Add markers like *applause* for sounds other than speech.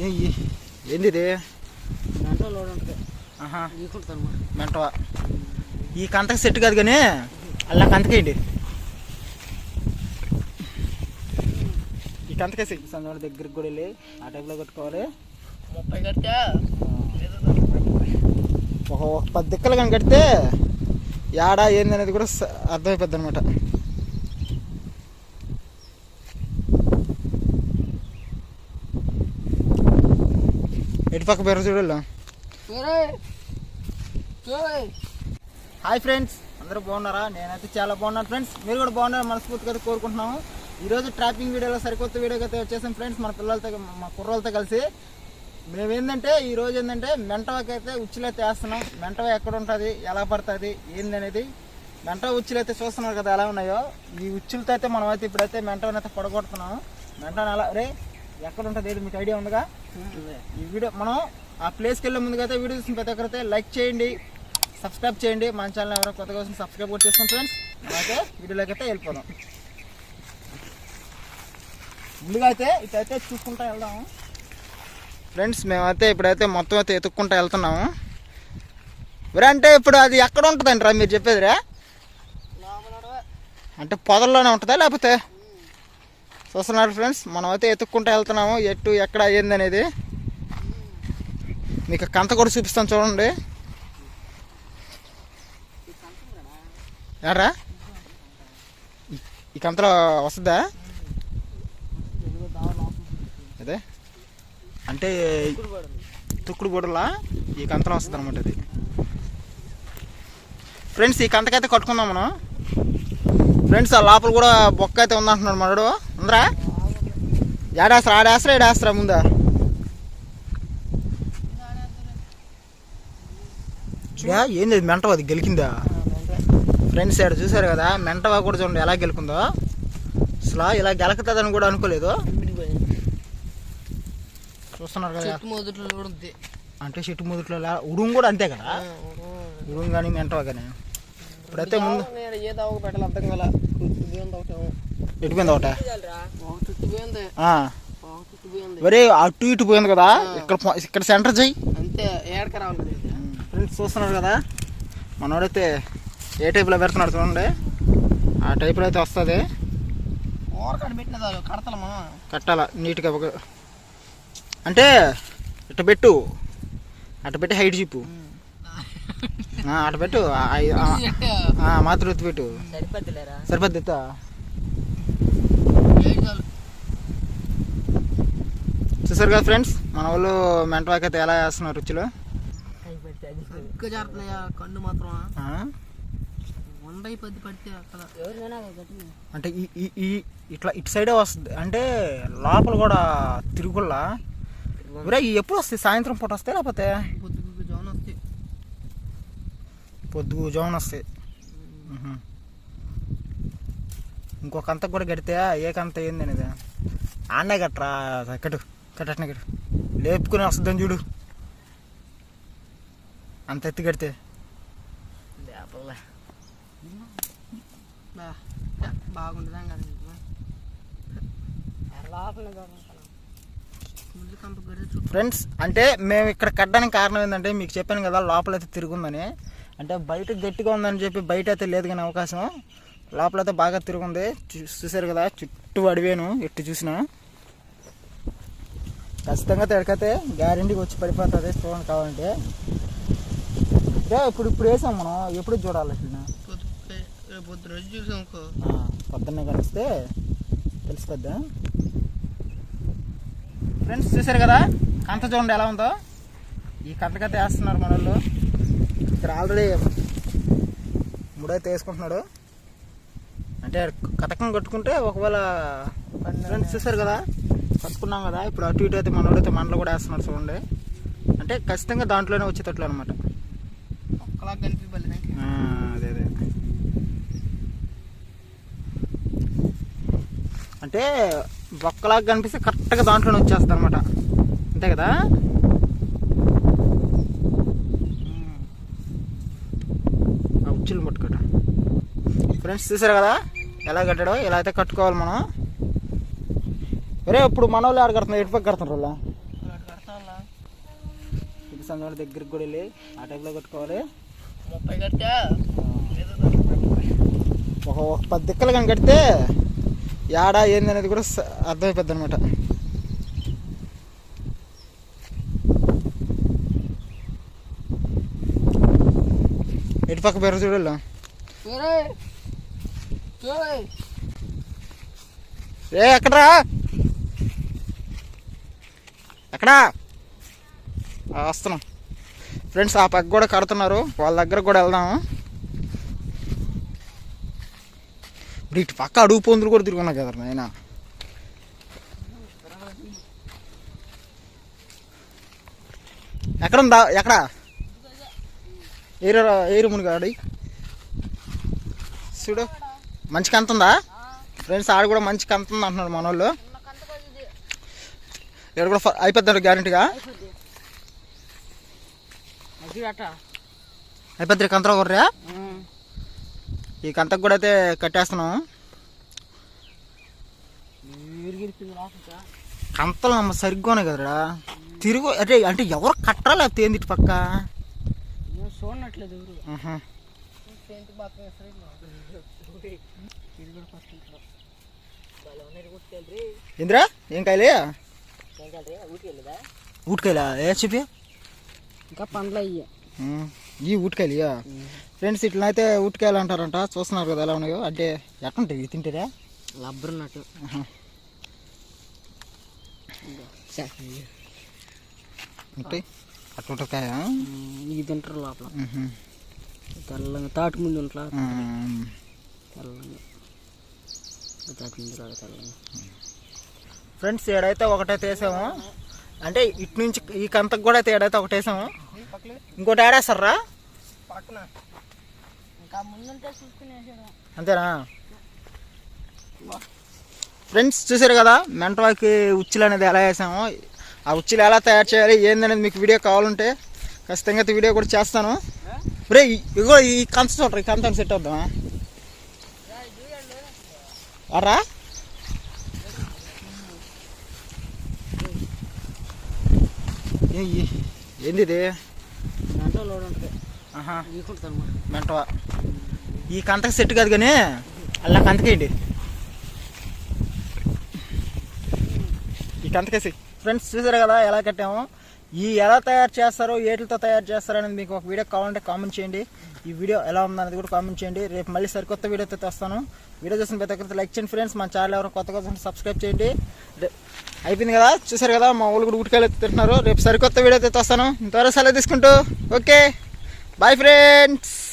ఏ- ఏంది ఇది మెంటవా? ఈ కంతకి సెట్ కాదు కానీ అలా కంతకేయండి ఈ కంతకేసి సంజోడ దగ్గరికి కూడా వెళ్ళి ఆ టైప్లో కొట్టుకోవాలి. ముప్పై కట్టా ఒక పది దిక్కలు కానీ కడితే యాడా ఏంది అనేది కూడా అర్థమైపోద్ది అనమాట ఎటు పక్క పేరు చూడాలి? హాయ్ ఫ్రెండ్స్ అందరూ బాగున్నారా? నేనైతే చాలా బాగున్నాను ఫ్రెండ్స్ మీరు కూడా బాగున్నారు మనస్ఫూర్తిగా అయితే కోరుకుంటున్నాము. ఈరోజు ట్రాపింగ్ వీడియోలో సరికొత్త వీడియోకి అయితే వచ్చేసాం ఫ్రెండ్స్ మన పిల్లలతో మా కుర్రోళ్ళతో కలిసి. మేము ఏంటంటే ఈ రోజు ఏంటంటే మెంటవాకి అయితే ఉచ్చులైతే వేస్తున్నాం. మెంటవ ఎక్కడ ఉంటుంది? ఎలా పడుతుంది? ఏంది అనేది. మెంటవ ఉచ్చులు అయితే చూస్తున్నారు కదా ఎలా ఉన్నాయో. ఈ ఉచ్చులతో అయితే మనం అయితే ఇప్పుడైతే మెంటవని అయితే పొడగొడుతున్నాము. మెంటవని ఎలా రే ఎక్కడ ఉంటుంది ఏంటి మీకు ఐడియా ఉందిగా? ఈ వీడియో మనం ఆ ప్లేస్కి వెళ్ళే ముందుగా అయితే వీడియో చూసిన ప్రతి ఒక్కరైతే లైక్ చేయండి సబ్స్క్రైబ్ చేయండి. మన ఛానల్ ఎవరో కొత్తగా వస్తుంది సబ్స్క్రైబ్ కూడా చేసుకోండి ఫ్రెండ్స్ అయితే వీడియోలోకి అయితే వెళ్ళిపోదాం. ముందుగా అయితే ఇటైతే చూసుకుంటా వెళ్దాము ఫ్రెండ్స్ మేమైతే ఇప్పుడైతే మొత్తం అయితే ఎత్తుక్కుంటా వెళ్తున్నాము. అంటే ఇప్పుడు అది ఎక్కడ ఉంటుందండి రా మీరు చెప్పేది రా అంటే పొదల్లోనే ఉంటుందా లేకపోతే? చూస్తున్నారు ఫ్రెండ్స్ మనం అయితే ఎత్తుక్కుంటా వెళ్తున్నాము. ఎటు ఎక్కడ అయ్యింది అనేది మీకు కంత కూడా చూపిస్తాను చూడండి. ఎరా ఈ కంతలో వస్తుందా? అదే. అంటే తుక్కుడు బొడలా ఈ కంతలో వస్తుంది అనమాట అది. ఫ్రెండ్స్ ఈ కంతకైతే కట్టుకుందాం మనం. ఫ్రెండ్స్ ఆ లోపల కూడా బొక్క అయితే ఉందంటున్నాడు మనడు. ఉందరా? ఏడేస్తారా ఆడేస్తారా ఏడేస్తారా ముందా? ఏంది మెంటవ? అది గెలికిందా? ఫ్రెండ్స్ ఇక్కడ చూసారు కదా మెంటవా కూడా చూడండి ఎలా గెలుకుందో అసలు ఇలా గెలకుతుందని కూడా అనుకోలేదు. చూస్తున్నారు కదా. అంటే చెట్టు ముదుట్లో ఉడుం కూడా అంతే కదా? ఉడుం. కానీ మెంటవా కానీ ఇప్పుడైతే ముందు ఏదో ఒక పెట్టాలి అర్థం ఒకటి ఎటుపోయింది ఒకట. అటు ఇటు పోయింది కదా ఇక్కడ ఇక్కడ సెంటర్ చెయ్యి. అంతే ఏడక రావాలి ఫ్రెండ్స్ చూస్తున్నారు కదా? మనోడైతే ఏ టైప్లో పెడుతున్నాడు చూడండి. ఆ టైప్లో అయితే వస్తుంది. కట్టాల నీట్గా ఒక అంటే ఇట్ట పెట్టు. అటు పెట్టి హైట్ చెప్పు ఆ, అటు పెట్టు. ఆ, ఆ, *laughs* ఆ, మాత్రం ఎత్తు పెట్టు. సరిపోద్దులేరా? సరిపోద్ది ఎత్తా? చూసారు కదా ఫ్రెండ్స్ మన వాళ్ళు మెంటవాకి అయితే ఎలా వేస్తున్నారు రుచిలో? కన్ను మాత్రం అంటే ఈ ఈ ఇట్లా ఇటు సైడే వస్తుంది అంటే లోపల కూడా తిరుగుల్లా? ఒరే ఇవి ఎప్పుడు వస్తాయి? సాయంత్రం పూట వస్తాయి లేకపోతే? పొద్దుకు జోన్ వస్తే పొద్దు జోన్ వస్తాయి. మ్హూ. ఇంకో కంతకు కూడా కడితే ఏ కంత ఏంది అనేది? ఆన్నే కట్టరా కట్టు కట్టనే కట్టు. లేపుకుని వస్తుందని చూడు. అంత ఎత్తి కడితే. బాగుంటుందా ఫ్రెండ్స్ అంటే మేము ఇక్కడ కట్టడానికి కారణం ఏంటంటే మీకు చెప్పాను కదా లోపల అయితే తిరుగుందని. అంటే బయట గట్టిగా ఉందని చెప్పి బయట అయితే లేదు కానీ అవకాశం. లోపల అయితే బాగా తిరుగుంది. చూసారు కదా చుట్టూ అడివేను ఎట్టు చూసినా. ఖచ్చితంగా తిరగతే గ్యారెంటీకి వచ్చి పడిపోతుంది చూడండి కావాలంటే. ఇప్పుడు ఇప్పుడు వేసాం మనం. ఎప్పుడు చూడాలి పొద్దున్నే కలిస్తే తెలిసిపోద్దా? ఫ్రెండ్స్ చూసారు కదా? కంత చూడండి ఎలా ఉందో. ఈ కంతకైతే వేస్తున్నారు మన వాళ్ళు ఇక్కడ ఆల్రెడీ ముడైతే వేసుకుంటున్నాడు. అంటే కథకం కట్టుకుంటే ఒకవేళ ఫ్రెండ్స్ చూసారు కదా కట్టుకున్నాం కదా ఇప్పుడు అటు ఇటు అయితే మనోడైతే మనలో కూడా వేస్తున్నాడు చూడండి. అంటే ఖచ్చితంగా దాంట్లోనే వచ్చేటట్లు అనమాట అదే అదే అంటే బొక్కలాగా కనిపిస్తే కరెక్ట్గా దాంట్లోనే వచ్చేస్తుంది అనమాట అంతే కదా? ఆ ఉచ్చులు పట్టుకోట ఫ్రెండ్స్ చూసారు కదా? ఎలా కట్టాడో ఇలా అయితే కట్టుకోవాలి మనం. ఒరే ఇప్పుడు మన వాళ్ళు ఆడ కడుతున్నారు? ఎటు పక్క కడుతున్నారు వాళ్ళ? ఇటు సంగతి దగ్గరికి కూడా వెళ్ళి ఆ టైప్లో కట్టుకోవాలి. ముప్పై కట్టా ఒక ఒక పది దిక్కలు కానీ కడితే యాడా ఏంది అనేది కూడా అర్థమైపోద్ది అనమాట ఎటు పక్క పేరు చూడాలి చూడే చూడే ఏ ఎక్కడరా? ఎక్కడా? వస్తున్నాం. ఫ్రెండ్స్ ఆ పక్క కూడా కడుతున్నారు. వాళ్ళ దగ్గర కూడా వెళ్దాము ఇప్పుడు ఇటు పక్క అడుగు పొందులు కూడా తిరుగున్నా కదా నాయన. ఎక్కడ ఉందా ఎక్కడ? ఏరు ఏరు మునిగాడి. చూడు. మంచి కంత ఉందా? ఫ్రెండ్స్ ఆడ కూడా మంచి కంత ఉంది అంటున్నాడు మన వాళ్ళు ఇక్కడ కూడా అయిపోద్దాడు గ్యారంటీగా? అయిపోద్ది కంతలో కొర్రా ఈ కంతకు కూడా అయితే కట్టేస్తున్నాం. కంతలు నమ్మ సరిగ్గా ఉన్నాయి కదరా. తిరుగు అంటే అంటే ఎవరు కట్టరా లేకపోతే ఏంది ఇటు పక్క? చూడనట్లేదు ఎవరు ఆహా. పెయింట్ బాగా ఇది కూడా ఫస్ట్ ఇంట్లో ఏందిరా ఏం కాయలే? ఊటికాయలా? ఏ చెప్పి. ఇంకా పండ్లు అయ్యి. ఈ ఊటికాయలు ఫ్రెండ్స్ ఇట్లా అయితే ఊటికాయలు అంటారంట. చూస్తున్నారు కదా ఎలా ఉన్నాయో? అంటే ఎట్లుంటాయి? తింటేరా? లబ్బర్ నట్టు ఆహా. ఉంటాయి. అట్లుంటాయి ఇది తింటారు లోపల. తెల్లంగా తాటి ముందు ఉంట్లా? తెల్లంగా. తాటి ముందు రాదు తెల్లంగా. ఫ్రెండ్స్ ఏడైతే ఒకటైతే వేసాము అంటే ఇటు నుంచి ఈ కంతకు కూడా అయితే ఏడైతే ఒకటి వేసాము ఇంకోటి చూసుకునేసాడు అంతేనా? ఫ్రెండ్స్ చూసారు కదా మెంటవాకి ఉచ్చులు అనేది ఎలా వేసాము ఆ ఉచ్చులు ఎలా తయారు చేయాలి ఏందనేది మీకు వీడియో కావాలంటే ఖచ్చితంగా వీడియో కూడా చేస్తాను. రే ఇగో ఈ కంచ చూడరా ఈ కంచం సెట్ అవుద్దామా? అరా ఏంది ఇది మెంటవా? ఈ కంతకి సెట్ కాదు కానీ అలా కంతకేయండి ఈ కంతకేసి ఫ్రెండ్స్ చూసారు కదా ఎలా కట్టాము? ఈ ఎలా తయారు చేస్తారో ఏటితో తయారు చేస్తారో అనేది మీకు ఒక వీడియో కావాలంటే కామెంట్ చేయండి. ఈ వీడియో ఎలా ఉందనేది కూడా కామెంట్ చేయండి. రేపు మళ్ళీ సరికొత్త వీడియోతో తెస్తాను. వీడియో చూసిన ప్రతి ఒక్కరితో లైక్ చేయండి ఫ్రెండ్స్ మన ఛానల్ ఎవరైనా కొత్తగా చూస్తుంటే సబ్స్క్రైబ్ చేయండి. అయిపోయింది కదా? చూసారు కదా? మా ఊళ్ళు కూడా ఉటికాయలు తింటున్నారు. రేపు సరికొత్త వీడియోతో తెస్తాను. ఇంతవరకు సెలవు తీసుకుంటూ. ఓకే. Bye friends